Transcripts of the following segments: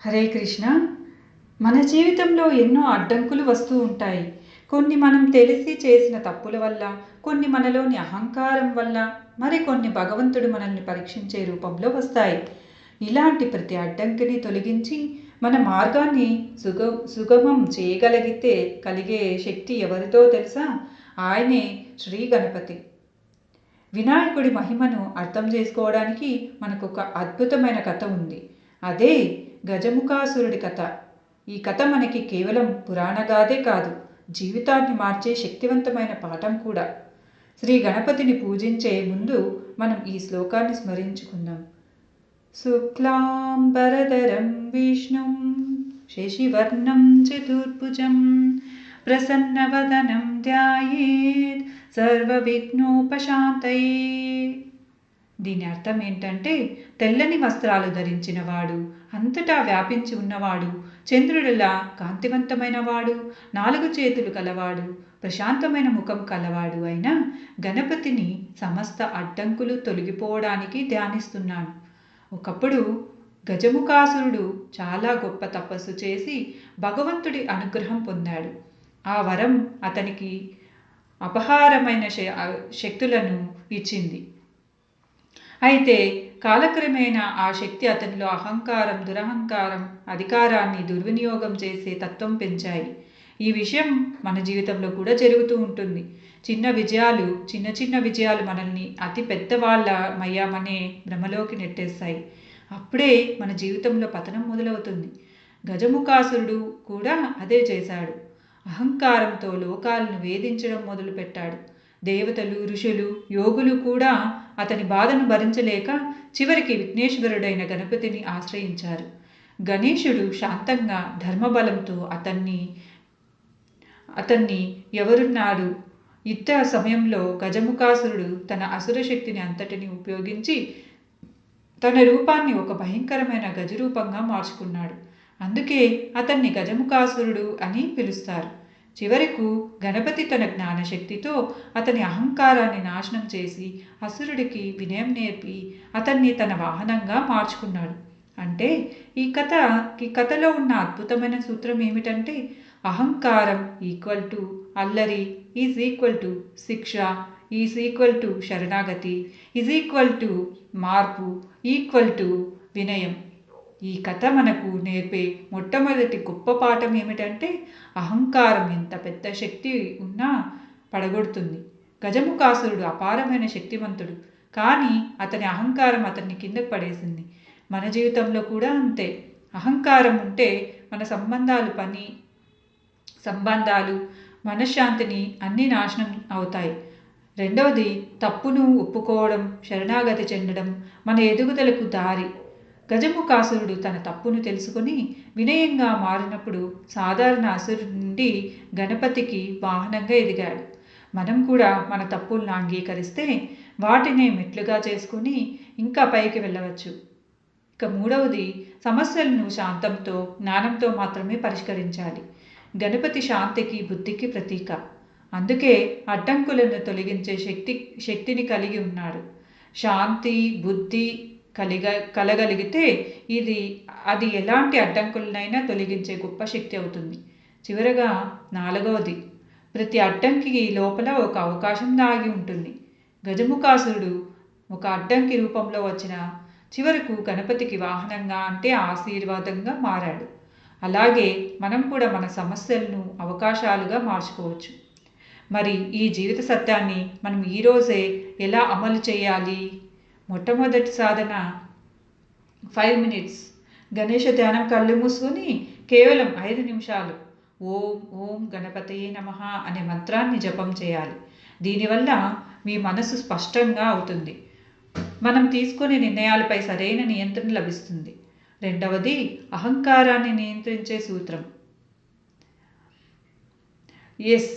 హరే కృష్ణ. మన జీవితంలో ఎన్నో అడ్డంకులు వస్తూ ఉంటాయి. కొన్ని మనం తెలిసి చేసిన తప్పుల వల్ల కొన్ని మనలోని అహంకారం వల్ల మరికొన్ని భగవంతుడు మనల్ని పరీక్షించే రూపంలో వస్తాయి. ఇలాంటి ప్రతి అడ్డంకిని తొలగించి మన మార్గాన్ని సుగ సుగమం చేయగలిగితే కలిగే శక్తి ఎవరితో తెలుసా? ఆయనే శ్రీ గణపతి. వినాయకుడి మహిమను అర్థం చేసుకోవడానికి మనకు ఒక అద్భుతమైన కథ ఉంది. అదే గజముఖాసురుడి కథ. ఈ కథ మనకి కేవలం పురాణగాదే కాదు జీవితాన్ని మార్చే శక్తివంతమైన పాఠం కూడా. శ్రీ గణపతిని పూజించే ముందు మనం ఈ శ్లోకాన్ని స్మరించుకుందాం. శుక్లాంబరధరం విష్ణుం శశివర్ణం చతుర్భుజం ప్రసన్నవదనం ధ్యాయేత్ సర్వవిఘ్నోపశాంతయే. దీని అర్థం ఏంటంటే తెల్లని వస్త్రాలు ధరించిన వాడు అంతటా వ్యాపించి ఉన్నవాడు చంద్రుడిలా కాంతివంతమైన వాడు నాలుగు చేతులు కలవాడు ప్రశాంతమైన ముఖం కలవాడు అయిన గణపతిని సమస్త అడ్డంకులు తొలగిపోవడానికి ధ్యానిస్తున్నాను ఒకప్పుడు గజముఖాసురుడు చాలా గొప్ప తపస్సు చేసి భగవంతుడి అనుగ్రహం పొందాడు. ఆ వరం అతనికి అపహారమైన శక్తులను ఇచ్చింది. అయితే కాలక్రమేణా ఆ శక్తి అతనిలో అహంకారం దురహంకారం అధికారాన్ని దుర్వినియోగం చేసే తత్వం పెంచాయి. ఈ విషయం మన జీవితంలో కూడా జరుగుతూ ఉంటుంది. చిన్న విజయాలు చిన్న చిన్న విజయాలు మనల్ని అతి పెద్దవాళ్ళ మయ్యామనే భ్రమలోకి నెట్టేస్తాయి. అప్పుడే మన జీవితంలో పతనం మొదలవుతుంది. గజముఖాసురుడు కూడా అదే చేశాడు. అహంకారంతో లోకాలను వేధించడం మొదలుపెట్టాడు. దేవతలు ఋషులు యోగులు కూడా అతని బాధను భరించలేక చివరికి విఘ్నేశ్వరుడైన గణపతిని ఆశ్రయించారు. గణేశుడు శాంతంగా ధర్మబలంతో అతన్ని అతన్ని ఎవరున్నాడు? యుద్ధ సమయంలో గజముఖాసురుడు తన అసుర శక్తిని అంతటిని ఉపయోగించి తన రూపాన్ని ఒక భయంకరమైన గజరూపంగా మార్చుకున్నాడు. అందుకే అతన్ని గజముఖాసురుడు అని పిలుస్తారు. చివరకు గణపతి తన జ్ఞానశక్తితో అతని అహంకారాన్ని నాశనం చేసి అసురుడికి వినయం నేర్పి అతన్ని తన వాహనంగా మార్చుకున్నాడు. అంటే ఈ కథ ఈ కథలో ఉన్న అద్భుతమైన సూత్రం ఏమిటంటే అహంకారం ఈక్వల్ టు అల్లరి ఈజ్ ఈక్వల్ టు శిక్ష ఈజ్ ఈక్వల్ టు శరణాగతి ఈజ్ ఈక్వల్ టు మార్పు ఈక్వల్ టు వినయం. ఈ కథ మనకు నేర్పే మొట్టమొదటి గొప్ప పాఠం ఏమిటంటే అహంకారం ఎంత పెద్ద శక్తి ఉన్నా పడగొడుతుంది. గజముఖాసురుడు అపారమైన శక్తివంతుడు. కానీ అతని అహంకారం అతన్ని కిందకు పడేసింది. మన జీవితంలో కూడా అంతే. అహంకారం ఉంటే మన సంబంధాలు పని సంబంధాలు మనశ్శాంతిని అన్నీ నాశనం అవుతాయి. రెండవది తప్పును ఒప్పుకోవడం శరణాగతి చెందడం మన ఎదుగుదలకు దారి. గజముఖాసురుడు తన తప్పును తెలుసుకుని వినయంగా మారినప్పుడు సాధారణ అసురుడి నుండి గణపతికి వాహనంగా ఎదిగాడు. మనం కూడా మన తప్పులను అంగీకరిస్తే వాటినే మెట్లుగా చేసుకుని ఇంకా పైకి వెళ్ళవచ్చు. ఇక మూడవది సమస్యలను శాంతంతో జ్ఞానంతో మాత్రమే పరిష్కరించాలి. గణపతి శాంతికి బుద్ధికి ప్రతీక. అందుకే అడ్డంకులను తొలగించే శక్తి శక్తిని కలిగి ఉన్నాడు. శాంతి బుద్ధి కలిగ కలగలిగితే ఇది అది ఎలాంటి అడ్డంకులనైనా తొలగించే గొప్ప శక్తి అవుతుంది. చివరగా నాలుగవది ప్రతి అడ్డంకి లోపల ఒక అవకాశం దాగి ఉంటుంది. గజముఖాసురుడు ఒక అడ్డంకి రూపంలో వచ్చిన చివరకు గణపతికి వాహనంగా అంటే ఆశీర్వాదంగా మారాడు. అలాగే మనం కూడా మన సమస్యలను అవకాశాలుగా మార్చుకోవచ్చు. మరి ఈ జీవిత సత్యాన్ని మనం ఈరోజే ఎలా అమలు చేయాలి? మొట్టమొదటి సాధన ఫైవ్ మినిట్స్ గణేష ధ్యానం కళ్ళు మూసుకొని కేవలం ఐదు నిమిషాలు. ఓం ఓం గణపతయే నమ అనే మంత్రాన్ని జపం చేయాలి. దీనివల్ల మీ మనసు స్పష్టంగా అవుతుంది. మనం తీసుకునే నిర్ణయాలపై సరైన నియంత్రణ లభిస్తుంది. రెండవది అహంకారాన్ని నియంత్రించే సూత్రం. ఎస్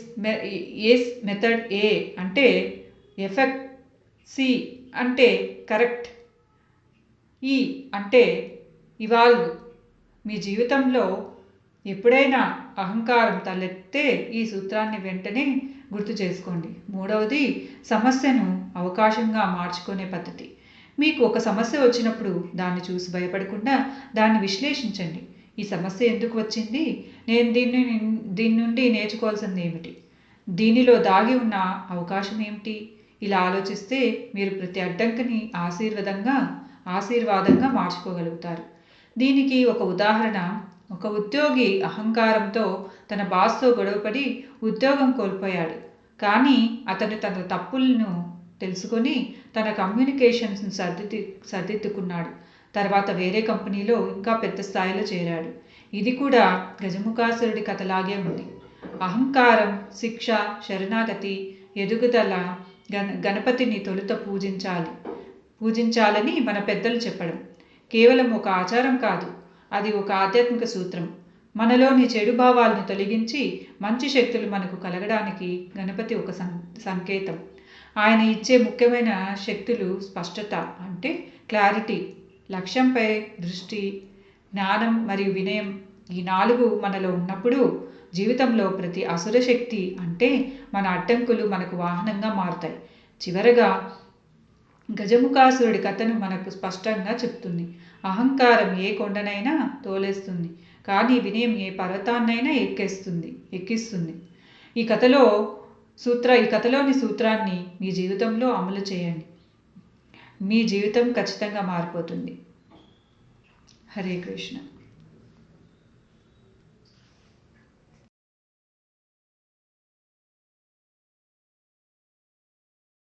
ఎస్ మెథడ్ ఏ అంటే ఎఫెక్ట్ సి అంటే కరెక్ట్. ఈ అంటే ఇవాల్వ్ మీ జీవితంలో ఎప్పుడైనా అహంకారం తలెత్తే ఈ సూత్రాన్ని వెంటనే గుర్తు చేసుకోండి. మూడవది సమస్యను అవకాశంగా మార్చుకునే పద్ధతి. మీకు ఒక సమస్య వచ్చినప్పుడు దాన్ని చూసి భయపడకుండా దాన్ని విశ్లేషించండి. ఈ సమస్య ఎందుకు వచ్చింది? నేను దీన్ని దీని నుండి నేర్చుకోవాల్సింది ఏమిటి? దీనిలో దాగి ఉన్న అవకాశం ఏమిటి? ఇలా ఆలోచిస్తే మీరు ప్రతి అడ్డంకిని ఆశీర్వాదంగా ఆశీర్వాదంగా మార్చుకోగలుగుతారు. దీనికి ఒక ఉదాహరణ ఒక ఉద్యోగి అహంకారంతో తన బాస్తో గొడవపడి ఉద్యోగం కోల్పోయాడు. కానీ అతను తన తప్పులను తెలుసుకొని తన కమ్యూనికేషన్స్ని సర్దిద్ది సర్దిద్దుకున్నాడు. తర్వాత వేరే కంపెనీలో ఇంకా పెద్ద స్థాయిలో చేరాడు. ఇది కూడా గజముఖాసురుడి కథలాగే ఉంది. అహంకారం శిక్ష శరణాగతి ఎదుగుదల గణ గణపతిని తొలుత పూజించాలి. పూజించాలని మన పెద్దలు చెప్పడం. కేవలం ఒక ఆచారం కాదు అది ఒక ఆధ్యాత్మిక సూత్రం. మనలోని చెడు భావాలను తొలగించి మంచి శక్తులు మనకు కలగడానికి గణపతి ఒక సం సంకేతం. ఆయన ఇచ్చే ముఖ్యమైన శక్తులు స్పష్టత అంటే క్లారిటీ లక్ష్యంపై దృష్టి జ్ఞానం మరియు వినయం. ఈ నాలుగు మనలో ఉన్నప్పుడు జీవితంలో ప్రతి అసుర శక్తి అంటే మన అడ్డంకులు మనకు వాహనంగా మారుతాయి. చివరగా గజముఖాసురుడి కథను మనకు స్పష్టంగా చెప్తుంది. అహంకారం ఏ కొండనైనా తోలేస్తుంది కానీ వినయం ఏ పర్వతాన్నైనా ఎక్కేస్తుంది ఎక్కిస్తుంది. ఈ కథలో సూత్ర ఈ కథలోని సూత్రాన్ని మీ జీవితంలో అమలు చేయండి. మీ జీవితం ఖచ్చితంగా మారిపోతుంది. హరే కృష్ణ.